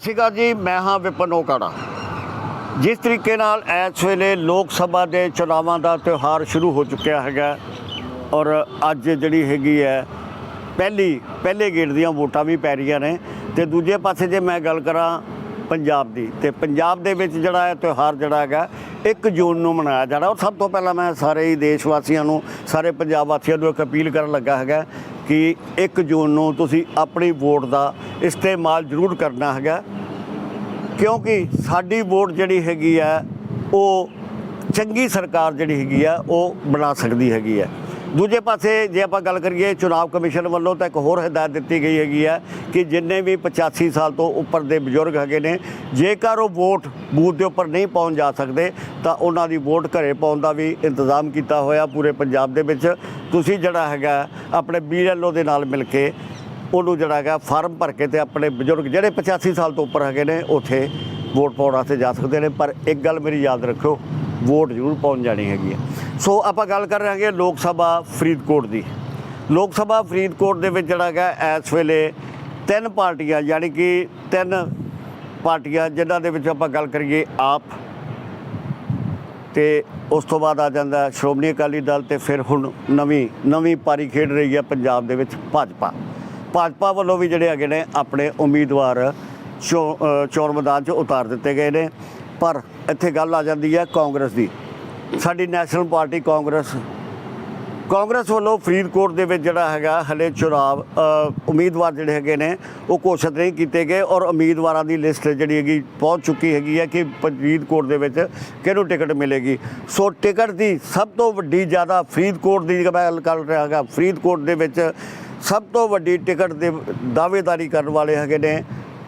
ਸਿਕਾ ਜੀ, ਮੈਂ ਹਾਂ ਵਿਪਨ ਓਕਾੜਾ। ਜਿਸ ਤਰੀਕੇ ਨਾਲ ਇਸ ਵੇਲੇ ਲੋਕ ਸਭਾ ਦੇ ਚੁਣਾਵਾਂ ਦਾ ਤਿਉਹਾਰ ਸ਼ੁਰੂ ਹੋ ਚੁੱਕਿਆ ਹੈਗਾ ਔਰ ਅੱਜ ਜਿਹੜੀ ਹੈਗੀ ਹੈ, ਪਹਿਲੀ, ਪਹਿਲੇ ਗੇੜ ਦੀਆਂ ਵੋਟਾਂ ਵੀ ਪੈ ਰਹੀਆਂ ਨੇ ਤੇ ਦੂਜੇ ਪਾਸੇ ਜੇ ਮੈਂ ਗੱਲ ਕਰਾਂ ਪੰਜਾਬ ਦੀ, ਤੇ ਪੰਜਾਬ ਦੇ ਵਿੱਚ ਜਿਹੜਾ ਹੈ ਤਿਉਹਾਰ ਜਿਹੜਾ ਹੈਗਾ 1 ਜੂਨ ਨੂੰ ਮਨਾਇਆ ਜਾਣਾ। ਔਰ ਸਭ ਤੋਂ ਪਹਿਲਾਂ ਮੈਂ ਸਾਰੇ ਹੀ ਦੇਸ਼ ਵਾਸੀਆਂ ਨੂੰ, ਸਾਰੇ ਪੰਜਾਬ ਵਾਸੀਆਂ ਨੂੰ ਇੱਕ ਅਪੀਲ ਕਰਨ ਲੱਗਾ ਹੈਗਾ ਕਿ 1 ਜੂਨ ਨੂੰ ਤੁਸੀਂ ਆਪਣੀ ਵੋਟ ਦਾ ਇਸਤੇਮਾਲ ਜ਼ਰੂਰ ਕਰਨਾ ਹੈਗਾ। ਕਿਉਂਕਿ ਸਾਡੀ ਵੋਟ ਜਿਹੜੀ ਹੈਗੀ ਆ, ਉਹ ਚੰਗੀ ਸਰਕਾਰ ਜਿਹੜੀ ਹੈਗੀ ਆ, ਉਹ ਬਣਾ ਸਕਦੀ ਹੈਗੀ ਆ। ਦੂਜੇ ਪਾਸੇ ਜੇ ਆਪਾਂ ਗੱਲ ਕਰੀਏ ਚੁਣਾਵ ਕਮਿਸ਼ਨ ਵੱਲੋਂ ਤਾਂ ਇੱਕ ਹੋਰ ਹਦਾਇਤ ਦਿੱਤੀ ਗਈ ਹੈਗੀ ਹੈ ਕਿ ਜਿੰਨੇ ਵੀ 85 ਸਾਲ ਤੋਂ ਉੱਪਰ ਦੇ ਬਜ਼ੁਰਗ ਹੈਗੇ ਨੇ, ਜੇਕਰ ਉਹ ਵੋਟ ਬੂਥ ਦੇ ਉੱਪਰ ਨਹੀਂ ਪਹੁੰਚ ਜਾ ਸਕਦੇ, ਤਾਂ ਉਹਨਾਂ ਦੀ ਵੋਟ ਘਰੇ ਪਾਉਣ ਦਾ ਵੀ ਇੰਤਜ਼ਾਮ ਕੀਤਾ ਹੋਇਆ ਪੂਰੇ ਪੰਜਾਬ ਦੇ ਵਿੱਚ। ਤੁਸੀਂ ਜਿਹੜਾ ਹੈਗਾ, ਆਪਣੇ ਬੀਐਲਓ ਦੇ ਨਾਲ ਮਿਲ ਕੇ ਉਹਨੂੰ ਜਿਹੜਾ ਹੈਗਾ, ਫਾਰਮ ਭਰ ਕੇ ਤੇ ਆਪਣੇ ਬਜ਼ੁਰਗ ਜਿਹੜੇ 85 ਸਾਲ ਤੋਂ ਉੱਪਰ ਹੈਗੇ ਨੇ, ਉੱਥੇ ਵੋਟ ਪਾਉਣ ਵਾਸਤੇ ਜਾ ਸਕਦੇ ਨੇ। ਪਰ ਇੱਕ ਗੱਲ ਮੇਰੀ ਯਾਦ ਰੱਖਿਓ, ਵੋਟ ਜ਼ਰੂਰ ਪਾਉਣ ਜਾਣੀ ਹੈਗੀ ਹੈ। ਸੋ ਆਪਾਂ ਗੱਲ ਕਰ ਰਹੇ ਹਾਂਗੇ ਲੋਕ ਸਭਾ ਫਰੀਦਕੋਟ ਦੀ। ਲੋਕ ਸਭਾ ਫਰੀਦਕੋਟ ਦੇ ਵਿੱਚ ਜਿਹੜਾ ਹੈਗਾ, ਇਸ ਵੇਲੇ ਤਿੰਨ ਪਾਰਟੀਆਂ, ਯਾਨੀ ਕਿ ਤਿੰਨ ਪਾਰਟੀਆਂ ਜਿਨ੍ਹਾਂ ਦੇ ਵਿੱਚ ਆਪਾਂ ਗੱਲ ਕਰੀਏ ਆਪ। ਤੇ ਉਸ ਤੋਂ ਬਾਅਦ ਆ ਜਾਂਦਾ ਸ਼੍ਰੋਮਣੀ ਅਕਾਲੀ ਦਲ ਤੇ ਫਿਰ ਹੁਣ ਨਵੀਂ ਨਵੀਂ ਪਾਰੀ ਖੇਡ ਰਹੀ ਹੈ ਪੰਜਾਬ ਦੇ ਵਿੱਚ ਭਾਜਪਾ। ਭਾਜਪਾ ਵੱਲੋਂ ਵੀ ਜਿਹੜੇ ਹੈਗੇ ਨੇ ਆਪਣੇ ਉਮੀਦਵਾਰ ਚੋ- ਚੋਣ ਮੈਦਾਨ 'ਚ ਉਤਾਰ ਦਿੱਤੇ ਗਏ ਨੇ। ਪਰ ਇੱਥੇ ਗੱਲ ਆ ਜਾਂਦੀ ਹੈ ਕਾਂਗਰਸ ਦੀ। ਸਾਡੀ ਨੈਸ਼ਨਲ ਪਾਰਟੀ ਕਾਂਗਰਸ। ਕਾਂਗਰਸ ਵੱਲੋਂ ਫਰੀਦਕੋਟ ਦੇ ਵਿੱਚ ਜਿਹੜਾ ਹੈਗਾ ਹਲੇ ਚੁਣਾਵ ਉਮੀਦਵਾਰ ਜਿਹੜੇ ਹੈਗੇ ਨੇ, ਉਹ ਘੋਸ਼ਿਤ ਨਹੀਂ ਕੀਤੇ ਗਏ ਔਰ ਉਮੀਦਵਾਰਾਂ ਦੀ ਲਿਸਟ ਜਿਹੜੀ ਹੈਗੀ ਪਹੁੰਚ ਚੁੱਕੀ ਹੈਗੀ ਹੈ ਕਿ ਫਰੀਦਕੋਟ ਦੇ ਵਿੱਚ ਕਿਹਨੂੰ ਟਿਕਟ ਮਿਲੇਗੀ। ਸੋ ਟਿਕਟ ਦੀ ਸਭ ਤੋਂ ਵੱਡੀ ਜ਼ਿਆਦਾ ਫਰੀਦਕੋਟ ਦੀ ਮੈਂ ਗੱਲ ਕਰ ਰਿਹਾ ਹੈਗਾ, ਫਰੀਦਕੋਟ ਦੇ ਵਿੱਚ ਸਭ ਤੋਂ ਵੱਡੀ ਟਿਕਟ ਦੇ ਦਾਅਵੇਦਾਰੀ ਕਰਨ ਵਾਲੇ ਹੈਗੇ ਨੇ।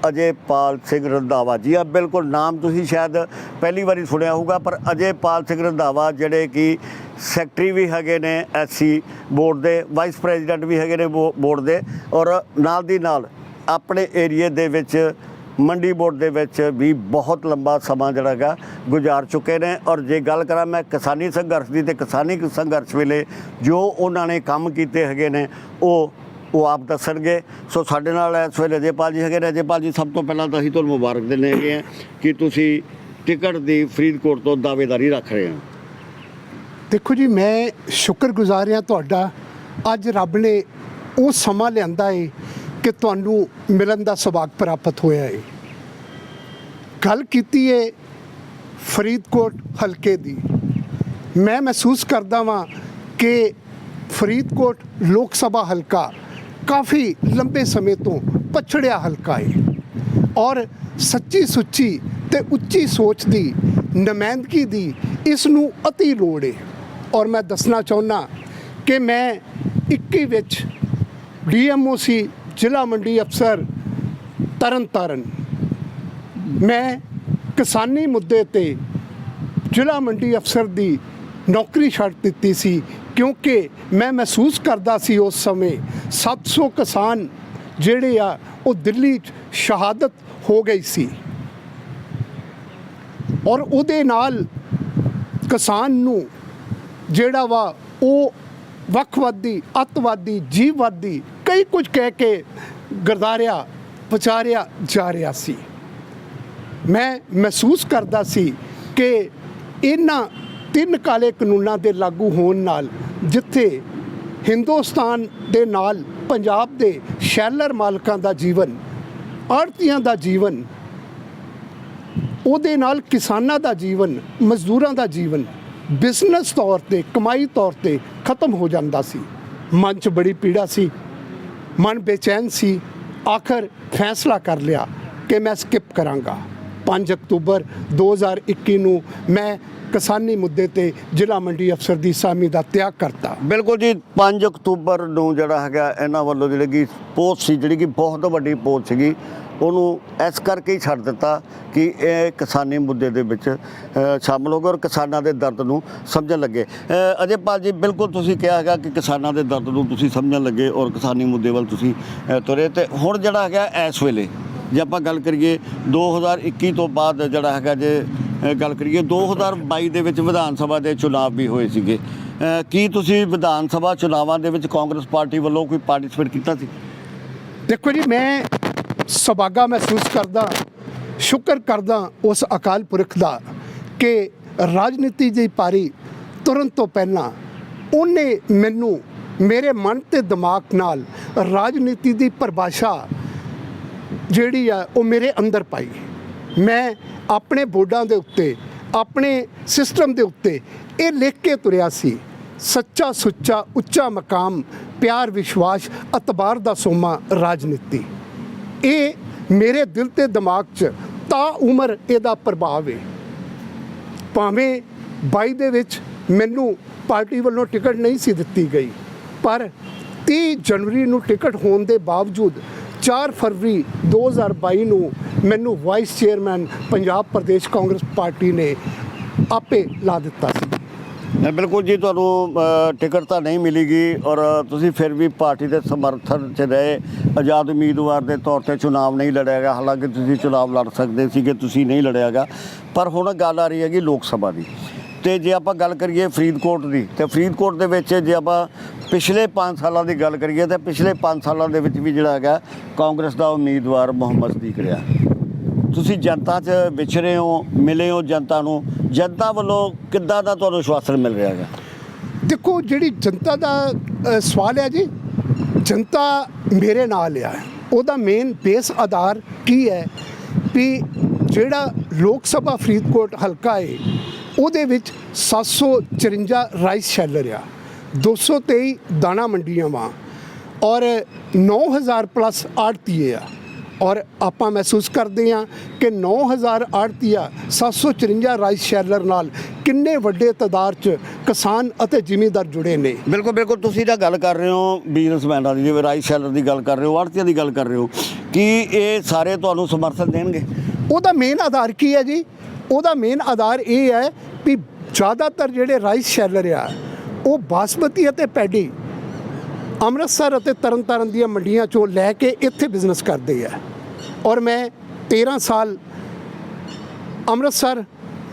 ਅਜੇਪਾਲ ਸਿੰਘ ਰੰਧਾਵਾ ਜੀ। ਆ ਬਿਲਕੁਲ ਨਾਮ ਤੁਸੀਂ ਸ਼ਾਇਦ ਪਹਿਲੀ ਵਾਰੀ ਸੁਣਿਆ ਹੋਊਗਾ, ਪਰ ਅਜੇਪਾਲ ਸਿੰਘ ਰੰਧਾਵਾ ਜਿਹੜੇ ਕਿ ਸੈਕਟਰੀ ਵੀ ਹੈਗੇ ਨੇ ਐਸਸੀ ਬੋਰਡ ਦੇ, ਵਾਈਸ ਪ੍ਰੈਜ਼ੀਡੈਂਟ ਵੀ ਹੈਗੇ ਨੇ ਬੋ- ਬੋਰਡ ਦੇ, ਔਰ ਨਾਲ ਦੀ ਨਾਲ ਆਪਣੇ ਏਰੀਏ ਦੇ ਵਿੱਚ, ਮੰਡੀ ਬੋਰਡ ਦੇ ਵਿੱਚ ਵੀ ਬਹੁਤ ਲੰਬਾ ਸਮਾਂ ਜਿਹੜਾ ਹੈਗਾ ਗੁਜ਼ਾਰ ਚੁੱਕੇ ਨੇ। ਔਰ ਜੇ ਗੱਲ ਕਰਾਂ ਮੈਂ ਕਿਸਾਨੀ ਸੰਘਰਸ਼ ਦੀ ਤੇ ਕਿਸਾਨੀ ਸੰਘਰਸ਼ ਵੇਲੇ ਜੋ ਉਹਨਾਂ ਨੇ ਕੰਮ ਕੀਤੇ ਹੈਗੇ ਨੇ, ਉਹ ਉਹ ਆਪ ਦੱਸਣਗੇ। ਸੋ ਸਾਡੇ ਨਾਲ ਇਸ ਵੇਲੇ ਰਜੇਪਾਲ ਜੀ ਹੈਗੇ। ਰਜੇਪਾਲ ਜੀ, ਸਭ ਤੋਂ ਪਹਿਲਾਂ ਤਾਂ ਅਸੀਂ ਤੁਹਾਨੂੰ ਮੁਬਾਰਕ ਦਿੰਦੇ ਹੈਗੇ ਆ ਕਿ ਤੁਸੀਂ ਟਿਕਟ ਦੀ ਫਰੀਦਕੋਟ ਤੋਂ ਦਾਅਵੇਦਾਰੀ ਰੱਖ ਰਹੇ ਹੋ। ਦੇਖੋ ਜੀ, ਮੈਂ ਸ਼ੁਕਰਗੁਜ਼ਾਰ ਹਾਂ ਤੁਹਾਡਾ। ਅੱਜ ਰੱਬ ਨੇ ਉਹ ਸਮਾਂ ਲਿਆਂਦਾ ਏ ਕਿ ਤੁਹਾਨੂੰ ਮਿਲਣ ਦਾ ਸੁਭਾਗ ਪ੍ਰਾਪਤ ਹੋਇਆ ਏ। ਗੱਲ ਕੀਤੀ ਏ ਫਰੀਦਕੋਟ ਹਲਕੇ ਦੀ। ਮੈਂ ਮਹਿਸੂਸ ਕਰਦਾ ਵਾਂ ਕਿ ਫਰੀਦਕੋਟ ਲੋਕ ਸਭਾ ਹਲਕਾ ਕਾਫੀ ਲੰਬੇ ਸਮੇਂ ਤੋਂ ਪਛੜਿਆ ਹਲਕਾ ਏ। ਔਰ ਸੱਚੀ ਸੁੱਚੀ ਤੇ ਉੱਚੀ ਸੋਚ ਦੀ ਨੁਮਾਇੰਦਗੀ ਦੀ ਇਸ ਨੂੰ ਅਤੀ ਲੋੜ ਏ। ਔਰ ਮੈਂ ਦੱਸਣਾ ਚਾਹੁੰਦਾ ਕਿ ਮੈਂ 21 ਵਿੱਚ ਡੀਐਮਓ ਸੀ ਜ਼ਿਲ੍ਹਾ ਮੰਡੀ ਅਫਸਰ ਤਰਨਤਾਰਨ ਮੈਂ ਕਿਸਾਨੀ ਮੁੱਦੇ ਤੇ ਜ਼ਿਲ੍ਹਾ ਮੰਡੀ ਅਫਸਰ ਦੀ ਨੌਕਰੀ ਛੱਡ ਦਿੱਤੀ ਸੀ। ਕਿਉਂਕਿ ਮੈਂ ਮਹਿਸੂਸ ਕਰਦਾ ਸੀ ਉਸ ਸਮੇਂ 700 ਕਿਸਾਨ ਜਿਹੜੇ ਆ, ਉਹ ਦਿੱਲੀ 'ਚ ਸ਼ਹਾਦਤ ਹੋ ਗਈ ਸੀ। ਔਰ ਉਹਦੇ ਨਾਲ ਕਿਸਾਨ ਨੂੰ ਜਿਹੜਾ ਵਾ, ਉਹ ਵੱਖਵਾਦੀ, ਅੱਤਵਾਦੀ, ਜੀਵਵਾਦੀ ਕਈ ਕੁਝ ਕਹਿ ਕੇ ਗਰਦਾਰਿਆ ਵਿਚਾਰਿਆ ਜਾ ਰਿਹਾ ਸੀ। ਮੈਂ ਮਹਿਸੂਸ ਕਰਦਾ ਸੀ ਕਿ ਇਹਨਾਂ ਤਿੰਨ ਕਾਲੇ ਕਾਨੂੰਨਾਂ ਦੇ ਲਾਗੂ ਹੋਣ ਨਾਲ ਜਿੱਥੇ ਹਿੰਦੁਸਤਾਨ ਦੇ ਨਾਲ ਪੰਜਾਬ ਦੇ ਸ਼ੈਲਰ ਮਾਲਕਾਂ ਦਾ ਜੀਵਨ ਆੜਤੀਆਂ ਦਾ ਜੀਵਨ, ਉਹਦੇ ਨਾਲ ਕਿਸਾਨਾਂ ਦਾ ਜੀਵਨ, ਮਜ਼ਦੂਰਾਂ ਦਾ ਜੀਵਨ, ਬਿਜ਼ਨਸ ਤੌਰ ਤੇ, ਕਮਾਈ ਤੌਰ ਤੇ ਖਤਮ ਹੋ ਜਾਂਦਾ ਸੀ। ਮਨ 'ਚ ਬੜੀ ਪੀੜਾ ਸੀ, ਮਨ ਬੇਚੈਨ ਸੀ। ਆਖਰ ਫੈਸਲਾ ਕਰ ਲਿਆ ਕਿ ਮੈਂ ਸਕਿਪ ਕਰਾਂਗਾ। 5 ਅਕਤੂਬਰ 2021 ਨੂੰ ਮੈਂ ਕਿਸਾਨੀ ਮੁੱਦੇ ਤੇ ਜ਼ਿਲ੍ਹਾ ਮੰਡੀ ਅਫਸਰ ਦੀ ਸਾਮੀ ਦਾ ਤਿਆਗ ਕਰਤਾ। ਬਿਲਕੁਲ ਜੀ 5 ਅਕਤੂਬਰ ਨੂੰ ਜਿਹੜਾ ਹੈਗਾ ਇਹਨਾਂ ਵੱਲੋਂ ਜਿਹੜੀ ਕਿ ਪੋਸਟ ਸੀ ਜਿਹੜੀ ਕਿ ਬਹੁਤ ਵੱਡੀ ਪੋਸਟ ਸੀਗੀ ਉਹਨੂੰ ਇਸ ਕਰਕੇ ਹੀ ਛੱਡ ਦਿੱਤਾ ਕਿ ਇਹ ਕਿਸਾਨੀ ਮੁੱਦੇ ਦੇ ਵਿੱਚ ਅ, ਸ਼ਾਮਲ ਹੋ ਗਏ ਔਰ ਕਿਸਾਨਾਂ ਦੇ ਦਰਦ ਨੂੰ ਸਮਝਣ ਲੱਗੇ। ਅ, ਅਜੇਪਾਲ ਜੀ ਬਿਲਕੁਲ ਤੁਸੀਂ ਕਿਹਾ ਹੈਗਾ ਕਿ ਕਿਸਾਨਾਂ ਦੇ ਦਰਦ ਨੂੰ ਤੁਸੀਂ ਸਮਝਣ ਲੱਗੇ ਔਰ ਕਿਸਾਨੀ ਮੁੱਦੇ ਵੱਲ ਤੁਸੀਂ ਤੁਰੇ ਤੇ ਹੁਣ ਜਿਹੜਾ ਹੈਗਾ ਇਸ ਵੇਲੇ ਜੇ ਆਪਾਂ ਗੱਲ ਕਰੀਏ 2021 ਤੋਂ ਬਾਅਦ ਜਿਹੜਾ ਹੈਗਾ ਜੇ ਗੱਲ ਕਰੀਏ 2022 ਦੇ ਵਿੱਚ ਵਿਧਾਨ ਸਭਾ ਦੇ ਚੁਣਾਵ ਵੀ ਹੋਏ ਸੀਗੇ। ਕੀ ਤੁਸੀਂ ਵਿਧਾਨ ਸਭਾ ਚੁਣਾਵਾਂ ਦੇ ਵਿੱਚ ਕਾਂਗਰਸ ਪਾਰਟੀ ਵੱਲੋਂ ਕੋਈ ਪਾਰਟਿਸਿਪੇਟ ਕੀਤਾ ਸੀ? ਦੇਖੋ ਜੀ, ਮੈਂ ਸੁਭਾਗਾ ਮਹਿਸੂਸ ਕਰਦਾ, ਸ਼ੁਕਰ ਕਰਦਾ ਉਸ ਅਕਾਲ ਪੁਰਖ ਦਾ ਕਿ ਰਾਜਨੀਤੀ ਦੀ ਪਾਰੀ ਤੁਰਨ ਤੋਂ ਪਹਿਲਾਂ ਉਹਨੇ ਮੈਨੂੰ ਮੇਰੇ ਮਨ ਤੇ ਦਿਮਾਗ ਨਾਲ ਰਾਜਨੀਤੀ ਦੀ ਪਰਿਭਾਸ਼ਾ ਜਿਹੜੀ ਆ, ਉਹ ਮੇਰੇ ਅੰਦਰ ਪਾਈ। ਮੈਂ ਆਪਣੇ ਬੋਰਡਾਂ ਦੇ ਉੱਤੇ, ਆਪਣੇ ਸਿਸਟਮ ਦੇ ਉੱਤੇ ਇਹ ਲਿਖ ਕੇ ਤੁਰਿਆ ਸੀ। ਸੱਚਾ ਸੁੱਚਾ, ਉੱਚਾ ਮਕਾਮ, ਪਿਆਰ, ਵਿਸ਼ਵਾਸ ਅਤਬਾਰ ਦਾ ਸੋਮਾ ਰਾਜਨੀਤੀ। ਇਹ ਮੇਰੇ ਦਿਲ ਤੇ ਦਿਮਾਗ 'ਚ ਤਾਂ ਉਮਰ ਇਹਦਾ ਪ੍ਰਭਾਵ ਹੈ ਭਾਵੇਂ 22 ਦੇ ਵਿੱਚ ਮੈਨੂੰ ਪਾਰਟੀ ਵੱਲੋਂ ਟਿਕਟ ਨਹੀਂ ਸੀ ਦਿੱਤੀ ਗਈ, ਪਰ 30 ਜਨਵਰੀ ਨੂੰ ਟਿਕਟ ਹੋਣ ਦੇ ਬਾਵਜੂਦ 4 ਫਰਵਰੀ 2022 ਨੂੰ ਮੈਨੂੰ vice chairman Punjab Pradesh Congress party ਨੇ ਆਪੇ ਲਾ ਦਿੱਤਾ ਸੀ। ਬਿਲਕੁਲ ਜੀ ਤੁਹਾਨੂੰ ਟਿਕਟ ਤਾਂ ਨਹੀਂ ਮਿਲੀਗੀ ਔਰ ਤੁਸੀਂ ਫਿਰ ਵੀ ਪਾਰਟੀ ਦੇ ਸਮਰਥਨ 'ਚ ਰਹੇ। ਆਜ਼ਾਦ ਉਮੀਦਵਾਰ ਦੇ ਤੌਰ ਤੇ ਚੁਣਾਵ ਨਹੀਂ ਲੜਿਆਗਾ ਹਾਲਾਂਕਿ ਤੁਸੀਂ ਚੁਣਾਵ ਲੜ ਸਕਦੇ ਸੀ ਕਿ ਤੁਸੀਂ ਨਹੀਂ ਲੜਿਆਗਾ ਪਰ ਹੁਣ ਗੱਲ ਆ ਰਹੀ ਹੈਗੀ ਲੋਕ ਸਭਾ ਦੀ। ਤੇ ਜੇ ਆਪਾਂ ਗੱਲ ਕਰੀਏ ਫਰੀਦਕੋਟ ਦੀ, ਤੇ ਫਰੀਦਕੋਟ ਦੇ ਵਿੱਚ ਜੇ ਆਪਾਂ ਪਿਛਲੇ 5 ਸਾਲਾਂ ਦੀ ਗੱਲ ਕਰੀਏ, ਤਾਂ ਪਿਛਲੇ 5 ਸਾਲਾਂ ਦੇ ਵਿੱਚ ਵੀ ਜਿਹੜਾ ਹੈਗਾ, ਕਾਂਗਰਸ ਦਾ ਉਮੀਦਵਾਰ ਮੁਹੰਮਦ ਸਦੀਕ ਰਿਹਾ। ਤੁਸੀਂ ਜਨਤਾ 'ਚ ਵਿਚਰੇ ਹੋ, ਮਿਲੇ ਹੋ ਜਨਤਾ ਨੂੰ, ਜਨਤਾ ਵੱਲੋਂ ਕਿੱਦਾਂ ਦਾ ਤੁਹਾਨੂੰ ਵਿਸ਼ਵਾਸਨ ਮਿਲ ਰਿਹਾ ਹੈਗਾ? ਦੇਖੋ, ਜਿਹੜੀ ਜਨਤਾ ਦਾ ਸਵਾਲ ਹੈ ਜੀ, ਜਨਤਾ ਮੇਰੇ ਨਾਲ ਆ। ਉਹਦਾ ਮੇਨ ਬੇਸ ਆਧਾਰ ਕੀ ਹੈ? ਵੀ ਜਿਹੜਾ ਲੋਕ ਸਭਾ ਫਰੀਦਕੋਟ ਹਲਕਾ ਹੈ ਉਹਦੇ ਵਿੱਚ 754 ਰਾਈਸ ਸ਼ੈਲਰ ਆ 223 ਦਾਣਾ ਮੰਡੀਆਂ ਵਾ ਔਰ 9000 ਪਲੱਸ ਆੜਤੀਏ ਆ। ਔਰ ਆਪਾਂ ਮਹਿਸੂਸ ਕਰਦੇ ਹਾਂ ਕਿ 9000 ਆੜਤੀਆ 754 ਰਾਈਸ ਸ਼ੈਲਰ ਨਾਲ ਕਿੰਨੇ ਵੱਡੇ ਤਾਦਾਦ 'ਚ ਕਿਸਾਨ ਅਤੇ ਜ਼ਿਮੀਂਦਾਰ ਜੁੜੇ ਨੇ। ਬਿਲਕੁਲ ਬਿਲਕੁਲ ਤੁਸੀਂ ਤਾਂ ਗੱਲ ਕਰ ਰਹੇ ਹੋ ਬਿਜ਼ਨਸਮੈਨਾਂ ਦੀ ਜਿਵੇਂ ਰਾਈਸ ਸ਼ੈਲਰ ਦੀ ਗੱਲ ਕਰ ਰਹੇ ਹੋ ਆੜਤੀਆਂ ਦੀ ਗੱਲ ਕਰ ਰਹੇ ਹੋ ਕੀ ਇਹ ਸਾਰੇ ਤੁਹਾਨੂੰ ਸਮਰਥਨ ਦੇਣਗੇ? ਉਹਦਾ ਮੇਨ ਆਧਾਰ ਕੀ ਹੈ ਜੀ? ਉਹਦਾ ਮੇਨ ਆਧਾਰ ਇਹ ਹੈ ਵੀ ਜ਼ਿਆਦਾਤਰ ਜਿਹੜੇ ਰਾਈਸ ਸ਼ੈਲਰ ਆ, ਉਹ ਬਾਸਮਤੀ ਅਤੇ ਪੈਡੀ ਅੰਮ੍ਰਿਤਸਰ ਅਤੇ ਤਰਨਤਾਰਨ ਦੀਆਂ ਮੰਡੀਆਂ ਚੋਂ ਲੈ ਕੇ ਇੱਥੇ ਬਿਜ਼ਨਸ ਕਰਦੇ ਆ। ਔਰ ਮੈਂ 13 ਸਾਲ ਅੰਮ੍ਰਿਤਸਰ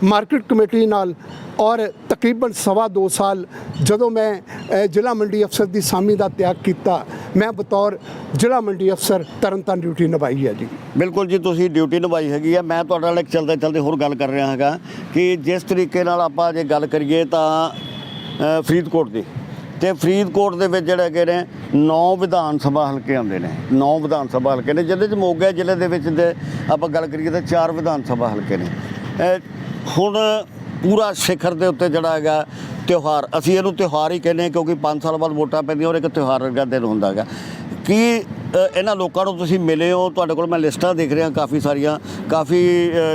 ਮਾਰਕੀਟ ਕਮੇਟੀ ਨਾਲ ਔਰ ਤਕਰੀਬਨ ਸਵਾ ਦੋ ਸਾਲ ਜਦੋਂ ਮੈਂ ਜ਼ਿਲ੍ਹਾ ਮੰਡੀ ਅਫਸਰ ਦੀ ਸਾਮੀ ਦਾ ਤਿਆਗ ਕੀਤਾ, ਮੈਂ ਬਤੌਰ ਜ਼ਿਲ੍ਹਾ ਮੰਡੀ ਅਫਸਰ ਤਰਨਤਾਰਨ ਡਿਊਟੀ ਨਿਭਾਈ ਹੈ ਜੀ। ਬਿਲਕੁਲ ਜੀ, ਤੁਸੀਂ ਡਿਊਟੀ ਨਿਭਾਈ ਹੈਗੀ ਆ ਮੈਂ ਤੁਹਾਡੇ ਨਾਲ ਇੱਕ ਚਲਦੇ ਚਲਦੇ ਹੋਰ ਗੱਲ ਕਰ ਰਿਹਾ ਹੈਗਾ ਕਿ ਜਿਸ ਤਰੀਕੇ ਨਾਲ ਆਪਾਂ ਜੇ ਗੱਲ ਕਰੀਏ ਤਾਂ ਫਰੀਦਕੋਟ ਦੀ। ਤੇ ਫਰੀਦਕੋਟ ਦੇ ਵਿੱਚ ਜਿਹੜੇ ਹੈਗੇ ਨੇ 9 ਵਿਧਾਨ ਸਭਾ ਹਲਕੇ ਆਉਂਦੇ ਨੇ। 9 ਵਿਧਾਨ ਸਭਾ ਹਲਕੇ ਨੇ, ਜਿਹਦੇ ਚ ਮੋਗਾ ਜ਼ਿਲ੍ਹੇ ਦੇ ਵਿੱਚ ਦੇ ਆਪਾਂ ਗੱਲ ਕਰੀਏ ਤਾਂ 4 ਵਿਧਾਨ ਸਭਾ ਹਲਕੇ ਨੇ। ਹੁਣ ਪੂਰਾ ਸਿਖਰ ਦੇ ਉੱਤੇ ਜਿਹੜਾ ਹੈਗਾ ਤਿਉਹਾਰ, ਅਸੀਂ ਇਹਨੂੰ ਤਿਉਹਾਰ ਹੀ ਕਹਿੰਦੇ ਹਾਂ ਕਿਉਂਕਿ 5 ਸਾਲ ਬਾਅਦ ਵੋਟਾਂ ਪੈਂਦੀਆਂ ਔਰ ਇੱਕ ਤਿਉਹਾਰ ਵਰਗਾ ਦਿਨ ਹੁੰਦਾ ਹੈਗਾ। ਕੀ ਇਹਨਾਂ ਲੋਕਾਂ ਨੂੰ ਤੁਸੀਂ ਮਿਲੇ ਹੋ? ਤੁਹਾਡੇ ਕੋਲ ਮੈਂ ਲਿਸਟਾਂ ਦੇਖ ਰਿਹਾ ਕਾਫੀ ਸਾਰੀਆਂ, ਕਾਫੀ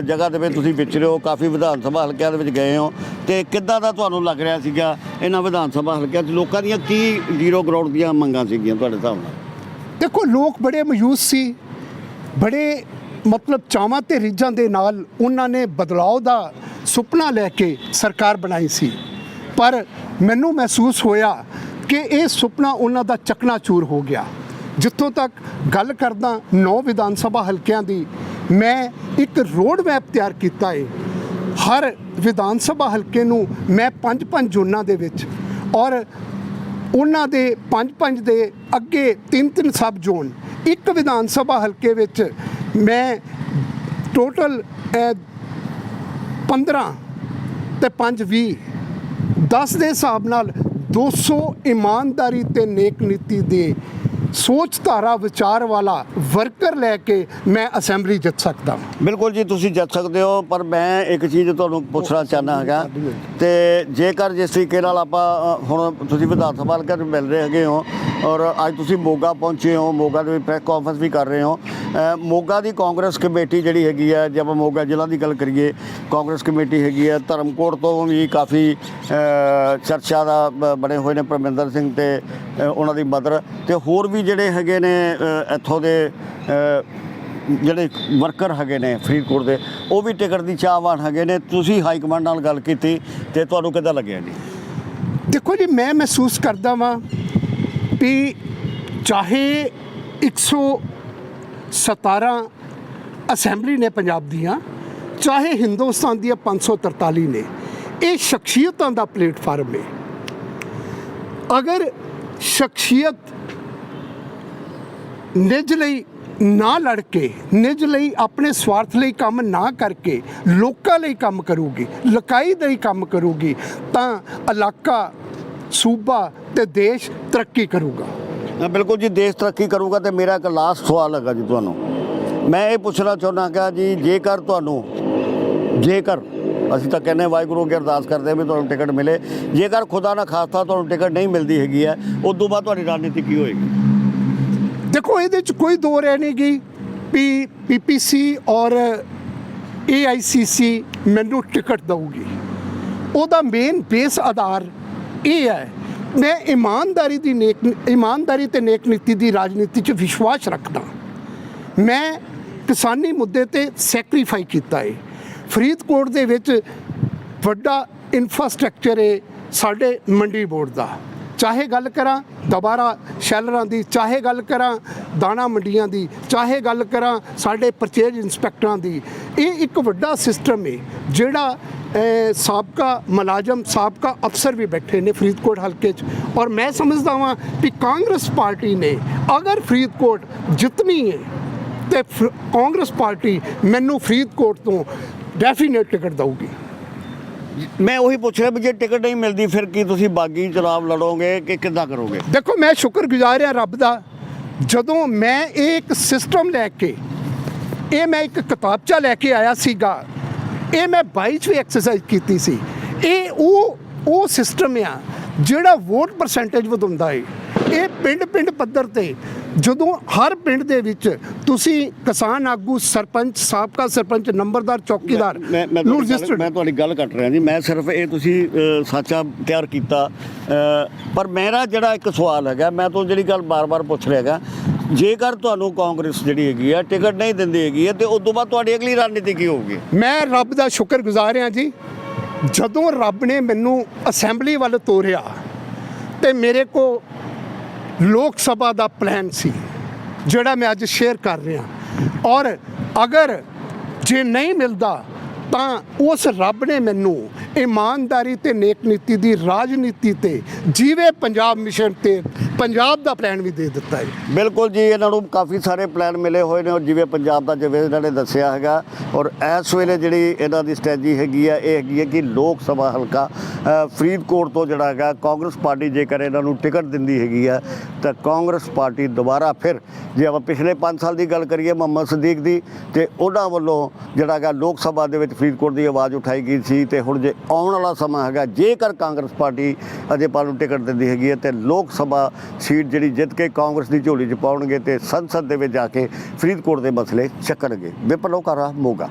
ਜਗ੍ਹਾ ਦੇ ਵਿੱਚ ਤੁਸੀਂ ਵਿਚਰੇ ਹੋ, ਕਾਫੀ ਵਿਧਾਨ ਸਭਾ ਹਲਕਿਆਂ ਦੇ ਵਿੱਚ ਗਏ ਹੋ ਤੇ ਕਿੱਦਾਂ ਦਾ ਤੁਹਾਨੂੰ ਲੱਗ ਰਿਹਾ ਸੀਗਾ ਇਹਨਾਂ ਵਿਧਾਨ ਸਭਾ ਹਲਕਿਆਂ 'ਚ? ਲੋਕਾਂ ਦੀਆਂ ਕੀ ਜ਼ੀਰੋ ਗਰਾਊਂਡ ਦੀਆਂ ਮੰਗਾਂ ਸੀਗੀਆਂ ਤੁਹਾਡੇ ਹਿਸਾਬ ਨਾਲ? ਦੇਖੋ, ਲੋਕ ਬੜੇ ਮਯੂਸ ਸੀ, ਬੜੇ ਮਤਲਬ ਚਾਵਾਂ ਤੇ ਰੀਝਾਂ ਦੇ ਨਾਲ ਉਹਨਾਂ ਨੇ ਬਦਲਾਅ ਦਾ ਸੁਪਨਾ ਲੈ ਕੇ ਸਰਕਾਰ ਬਣਾਈ ਸੀ। ਪਰ ਮੈਨੂੰ ਮਹਿਸੂਸ ਹੋਇਆ ਕਿ ਇਹ ਸੁਪਨਾ ਉਹਨਾਂ ਦਾ ਚਕਨਾਚੂਰ ਹੋ ਗਿਆ। ਜਿੱਥੋਂ ਤੱਕ ਗੱਲ ਕਰਦਾ ਨੌ ਵਿਧਾਨ ਸਭਾ ਹਲਕਿਆਂ ਦੀ, ਮੈਂ ਇੱਕ ਰੋਡ ਮੈਪ ਤਿਆਰ ਕੀਤਾ ਹੈ ਹਰ ਵਿਧਾਨ ਸਭਾ ਹਲਕੇ ਨੂੰ ਮੈਂ ਪੰਜ ਪੰਜ ਜ਼ੋਨਾਂ ਦੇ ਵਿੱਚ ਔਰ ਉਹਨਾਂ ਦੇ ਪੰਜ ਪੰਜ ਦੇ ਅੱਗੇ ਤਿੰਨ ਤਿੰਨ ਸਬ ਜ਼ੋਨ ਇੱਕ ਵਿਧਾਨ ਸਭਾ ਹਲਕੇ ਵਿੱਚ ਮੈਂ ਟੋਟਲ 15 ਤੇ 5 20 10 ਦੇ ਹਿਸਾਬ ਨਾਲ 200 ਇਮਾਨਦਾਰੀ ਤੇ ਨੇਕ ਨੀਤੀ ਦੇ ਸੋਚ ਧਾਰਾ ਵਿਚਾਰ ਵਾਲਾ ਵਰਕਰ ਲੈ ਕੇ ਮੈਂ ਅਸੈਂਬਲੀ ਜਿੱਤ ਸਕਦਾ। ਹਾਂ ਬਿਲਕੁਲ ਜੀ, ਤੁਸੀਂ ਜਿੱਤ ਸਕਦੇ ਹੋ, ਪਰ ਮੈਂ ਇੱਕ ਚੀਜ਼ ਤੁਹਾਨੂੰ ਪੁੱਛਣਾ ਚਾਹੁੰਦਾ ਹੈਗਾ। ਤੇ ਜੇਕਰ ਜਿਸ ਤਰੀਕੇ ਨਾਲ ਆਪਾਂ ਹੁਣ ਤੁਸੀਂ ਵਿਧਾਨ ਸਭਾ ਹਲਕੇ 'ਚ ਮਿਲ ਰਹੇ ਹੈਗੇ ਹੋ, ਔਰ ਅੱਜ ਤੁਸੀਂ ਮੋਗਾ ਪਹੁੰਚੇ ਹੋ, ਮੋਗਾ ਦੇ ਵਿੱਚ ਪ੍ਰੈਸ ਕਾਨਫਰੰਸ ਵੀ ਕਰ ਰਹੇ ਹੋ ਮੋਗਾ ਦੀ ਕਾਂਗਰਸ ਕਮੇਟੀ ਜਿਹੜੀ ਹੈਗੀ ਹੈ, ਜੇ ਆਪਾਂ ਮੋਗਾ ਜ਼ਿਲ੍ਹਾ ਦੀ ਗੱਲ ਕਰੀਏ, ਕਾਂਗਰਸ ਕਮੇਟੀ ਹੈਗੀ ਹੈ, ਧਰਮਕੋਟ ਤੋਂ ਵੀ ਕਾਫੀ ਚਰਚਾ ਦਾ, ਬ- ਬਣੇ ਹੋਏ ਨੇ ਪਰਮਿੰਦਰ ਸਿੰਘ ਤੇ ਉਹਨਾਂ ਦੀ ਮਦਰ, ਤੇ ਹੋਰ ਵੀ ਜਿਹੜੇ ਹੈਗੇ ਨੇ ਇੱਥੋਂ ਦੇ ਜਿਹੜੇ ਵਰਕਰ ਹੈਗੇ ਨੇ ਫਰੀਦਕੋਟ ਦੇ, ਉਹ ਵੀ ਟਿਕਟ ਦੀ ਚਾਹਵਾਨ ਹੈਗੇ ਨੇ। ਤੁਸੀਂ ਹਾਈ ਕਮਾਂਡ ਨਾਲ ਗੱਲ ਕੀਤੀ ਤੇ ਤੁਹਾਨੂੰ ਕਿੱਦਾਂ ਲੱਗਿਆ ਜੀ? ਦੇਖੋ ਜੀ, ਮੈਂ ਮਹਿਸੂਸ ਕਰਦਾ ਵਾਂ ਵੀ ਚਾਹੇ 117 ਅਸੈਂਬਲੀ ਨੇ ਪੰਜਾਬ ਦੀਆਂ, ਚਾਹੇ ਹਿੰਦੁਸਤਾਨ ਦੀਆਂ 543 ਨੇ, ਇਹ ਸ਼ਖਸੀਅਤਾਂ ਦਾ ਪਲੇਟਫਾਰਮ ਹੈ। ਅਗਰ ਸ਼ਖਸੀਅਤ ਨਿੱਜ ਲਈ ਨਾ ਲੜ ਕੇ, ਨਿਜ ਲਈ ਆਪਣੇ ਸਵਾਰਥ ਲਈ ਕੰਮ ਨਾ ਕਰਕੇ, ਲੋਕਾਂ ਲਈ ਕੰਮ ਕਰੂਗੀ, ਲਕਾਈ ਲਈ ਕੰਮ ਕਰੂਗੀ, ਤਾਂ ਇਲਾਕਾ, ਸੂਬਾ ਤੇ ਦੇਸ਼ ਤਰੱਕੀ ਕਰੂਗਾ। ਬਿਲਕੁਲ ਜੀ, ਦੇਸ਼ ਤਰੱਕੀ ਕਰੂਗਾ ਤੇ ਮੇਰਾ ਇੱਕ ਲਾਸਟ ਸਵਾਲ ਹੈਗਾ ਜੀ ਤੁਹਾਨੂੰ। ਮੈਂ ਇਹ ਪੁੱਛਣਾ ਚਾਹੁੰਦਾ ਕਿ ਜੀ, ਜੇਕਰ ਤੁਹਾਨੂੰ, ਜੇਕਰ, ਅਸੀਂ ਤਾਂ ਕਹਿੰਦੇ ਵਾਹਿਗੁਰੂ ਅੱਗੇ ਅਰਦਾਸ ਕਰਦੇ ਹਾਂ ਵੀ ਤੁਹਾਨੂੰ ਟਿਕਟ ਮਿਲੇ, ਜੇਕਰ ਖੁਦਾ ਨਾ ਖਾਸਤਾ ਤੁਹਾਨੂੰ ਟਿਕਟ ਨਹੀਂ ਮਿਲਦੀ ਹੈਗੀ ਹੈ ਉਸ ਤੋਂ ਬਾਅਦ ਤੁਹਾਡੀ ਰਣਨੀਤੀ ਕੀ ਹੋਏਗੀ? ਦੇਖੋ, ਇਹਦੇ ਚ ਕੋਈ ਦੋ ਰਹਿ ਨਹੀਂ ਗਈ। ਪੀ ਪੀਪੀਸੀ ਔਰ ਏਆਈਸੀਸੀ ਮੈਨੂੰ ਟਿਕਟ ਦਊਗੀ। ਉਹਦਾ ਮੇਨ ਬੇਸ ਆਧਾਰ ਇਹ ਹੈ, ਮੈਂ ਇਮਾਨਦਾਰੀ ਦੀ ਨੇਕ, ਇਮਾਨਦਾਰੀ ਤੇ ਨੇਕ ਨੀਤੀ ਦੀ ਰਾਜਨੀਤੀ 'ਚ ਵਿਸ਼ਵਾਸ ਰੱਖਦਾ। ਮੈਂ ਕਿਸਾਨੀ ਮੁੱਦੇ ਤੇ ਸੈਕਰੀਫਾਈ ਕੀਤਾ ਹੈ ਫਰੀਦਕੋਟ ਦੇ ਵਿੱਚ ਵੱਡਾ ਇਨਫਰਾਸਟ੍ਰਕਚਰ ਏ ਸਾਡੇ ਮੰਡੀ ਬੋਰਡ ਦਾ। ਚਾਹੇ ਗੱਲ ਕਰਾਂ, ਦੁਬਾਰਾ ਸ਼ੈਲਰਾਂ ਦੀ, ਚਾਹੇ ਗੱਲ ਕਰਾਂ, ਦਾਣਾ ਮੰਡੀਆਂ ਦੀ, ਚਾਹੇ ਗੱਲ ਕਰਾਂ, ਸਾਡੇ ਪਰਚੇਜ ਇੰਸਪੈਕਟਰਾਂ ਦੀ। ਇਹ ਇੱਕ ਵੱਡਾ ਸਿਸਟਮ ਹੈ ਜਿਹੜਾ ਸਾਬਕਾ ਮੁਲਾਜ਼ਮ, ਸਾਬਕਾ ਅਫਸਰ ਵੀ ਬੈਠੇ ਨੇ ਫਰੀਦਕੋਟ ਹਲਕੇ 'ਚ। ਔਰ ਮੈਂ ਸਮਝਦਾ ਹਾਂ ਕਿ ਕਾਂਗਰਸ ਪਾਰਟੀ ਨੇ ਅਗਰ ਫਰੀਦਕੋਟ ਜਿੱਤਣੀ ਹੈ ਤੇ ਫ- ਕਾਂਗਰਸ ਪਾਰਟੀ ਮੈਨੂੰ ਫਰੀਦਕੋਟ ਤੋਂ ਡੈਫੀਨੇਟ ਟਿਕਟ ਦਊਗੀ। ਮੈਂ ਉਹੀ ਪੁੱਛ ਰਿਹਾ ਵੀ ਜੇ ਟਿਕਟ ਨਹੀਂ ਮਿਲਦੀ, ਫਿਰ ਕੀ ਤੁਸੀਂ ਬਾਗੀ ਚੁਣਾਵ ਲੜੋਗੇ ਕਿ ਕਿੱਦਾਂ ਕਰੋਗੇ? ਦੇਖੋ, ਮੈਂ ਸ਼ੁਕਰਗੁਜ਼ਾਰ ਹਾਂ ਰੱਬ ਦਾ, ਜਦੋਂ ਮੈਂ ਇਹ ਇੱਕ ਸਿਸਟਮ ਲੈ ਕੇ, ਇਹ ਮੈਂ ਇੱਕ ਕਿਤਾਬਚਾ ਲੈ ਕੇ ਆਇਆ ਸੀਗਾ, ਇਹ ਮੈਂ 22 ਚ ਵੀ ਐਕਸਰਸਾਈਜ਼ ਕੀਤੀ ਸੀ, ਇਹ ਉਹ ਉਹ ਸਿਸਟਮ ਆ ਜਿਹੜਾ ਵੋਟ ਪਰਸੈਂਟੇਜ ਵਧਾਉਂਦਾ ਏ। ਇਹ ਪਿੰਡ ਪਿੰਡ ਪੱਧਰ ਤੇ ਜਦੋਂ ਹਰ ਪਿੰਡ ਦੇ ਵਿੱਚ ਤੁਸੀਂ ਕਿਸਾਨ ਆਗੂ ਸਰਪੰਚ ਸਾਬਕਾ ਸਰਪੰਚ ਨੰਬਰਦਾਰ ਚੌਕੀਦਾਰ ਮੈਂ ਮੈਂ ਨੂੰ ਤੁਹਾਡੀ ਗੱਲ- ਰਜਿਸਟਰਡ ਮੈਂ ਤੁਹਾਡੀ ਗੱਲ ਕੱਟ ਰਿਹਾ ਜੀ। ਮੈਂ ਸਿਰਫ ਇਹ ਤੁਸੀਂ ਸਾਚਾ ਤਿਆਰ ਕੀਤਾ। ਪਰ ਮੇਰਾ ਜਿਹੜਾ ਇੱਕ ਸਵਾਲ ਹੈਗਾ ਮੈਂ ਤੋਂ ਜਿਹੜੀ ਗੱਲ ਬਾਰ-ਬਾਰ ਪੁੱਛ ਰਿਹਾ ਹੈਗਾ ਜੇਕਰ ਤੁਹਾਨੂੰ ਕਾਂਗਰਸ ਜਿਹੜੀ ਹੈਗੀ ਆ ਟਿਕਟ ਨਹੀਂ ਦਿੰਦੀ ਹੈਗੀ ਤੇ ਉਸ ਤੋਂ ਬਾਅਦ ਤੁਹਾਡੀ ਅਗਲੀ ਰਣਨੀਤੀ ਕੀ ਹੋਊਗੀ? ਮੈਂ ਰੱਬ ਦਾ ਸ਼ੁਕਰਗੁਜ਼ਾਰ ਹਾਂ ਜੀ। ਜਦੋਂ ਰੱਬ ਨੇ ਮੈਨੂੰ ਅਸੈਂਬਲੀ ਵੱਲ ਤੋਰਿਆ ਤੇ ਮੇਰੇ ਕੋ ਲੋਕ ਸਭਾ ਦਾ ਪਲਾਨ ਸੀ, ਜਿਹੜਾ ਮੈਂ ਅੱਜ ਸ਼ੇਅਰ ਕਰ ਰਿਹਾ। ਔਰ ਅਗਰ ਜੇ ਨਹੀਂ ਮਿਲਦਾ, ਤਾਂ ਉਸ ਰੱਬ ਨੇ ਮੈਨੂੰ ਇਮਾਨਦਾਰੀ ਤੇ ਨੇਕ ਨੀਤੀ ਦੀ ਰਾਜਨੀਤੀ ਤੇ ਜੀਵੇ ਪੰਜਾਬ ਮਿਸ਼ਨ ਤੇ ਪੰਜਾਬ ਦਾ ਪਲਾਨ ਵੀ ਦੇ ਦਿੱਤਾ ਹੈ ਬਿਲਕੁਲ ਜੀ, ਇਹਨਾਂ ਨੂੰ ਕਾਫੀ ਸਾਰੇ ਪਲਾਨ ਮਿਲੇ ਹੋਏ ਨੇ ਔਰ ਜਿਵੇਂ ਪੰਜਾਬ ਦਾ ਜਿਵੇਂ ਇਹਨਾਂ ਨੇ ਦੱਸਿਆ ਹੈਗਾ, ਔਰ ਇਸ ਵੇਲੇ ਜਿਹੜੀ ਇਹਨਾਂ ਦੀ ਸਟ੍ਰੈਟਜੀ ਹੈਗੀ ਆ, ਇਹ ਹੈਗੀ ਹੈ ਕਿ ਲੋਕ ਸਭਾ ਹਲਕਾ ਫਰੀਦਕੋਟ ਤੋਂ ਜਿਹੜਾ ਹੈਗਾ, ਕਾਂਗਰਸ ਪਾਰਟੀ ਜੇਕਰ ਇਹਨਾਂ ਨੂੰ ਟਿਕਟ ਦਿੰਦੀ ਹੈਗੀ ਆ, ਤਾਂ ਕਾਂਗਰਸ ਪਾਰਟੀ ਦੁਬਾਰਾ ਫਿਰ, ਜੇ ਆਪਾਂ ਪਿਛਲੇ 5 ਸਾਲ ਦੀ ਗੱਲ ਕਰੀਏ ਮੁਹੰਮਦ ਸਦੀਕ ਦੀ, ਤੇ ਉਹਨਾਂ ਵੱਲੋਂ ਜਿਹੜਾ ਹੈਗਾ ਲੋਕ ਸਭਾ ਦੇ ਵਿੱਚ ਫਰੀਦਕੋਟ ਦੀ ਆਵਾਜ਼ ਉਠਾਈ ਗਈ ਸੀ, ਤੇ ਹੁਣ ਜੇ ਆਉਣ ਵਾਲਾ ਸਮਾਂ ਹੈਗਾ, ਜੇਕਰ ਕਾਂਗਰਸ ਪਾਰਟੀ ਅਜੇਪਾਲ ਨੂੰ ਟਿਕਟ ਦਿੰਦੀ ਹੈਗੀ ਹੈ ਤੇ ਲੋਕ ਸਭਾ ਸੀਟ ਜਿਹੜੀ ਜਿੱਤ ਕੇ ਕਾਂਗਰਸ ਦੀ ਝੋਲੀ 'ਚ ਪਾਉਣਗੇ ਤੇ ਸੰਸਦ ਦੇ ਵਿੱਚ ਜਾ ਕੇ ਫਰੀਦਕੋਟ ਦੇ ਮਸਲੇ ਚੱਕਣਗੇ। ਵਿਪਨ ਲੋਕਾਰਾ, ਮੋਗਾ।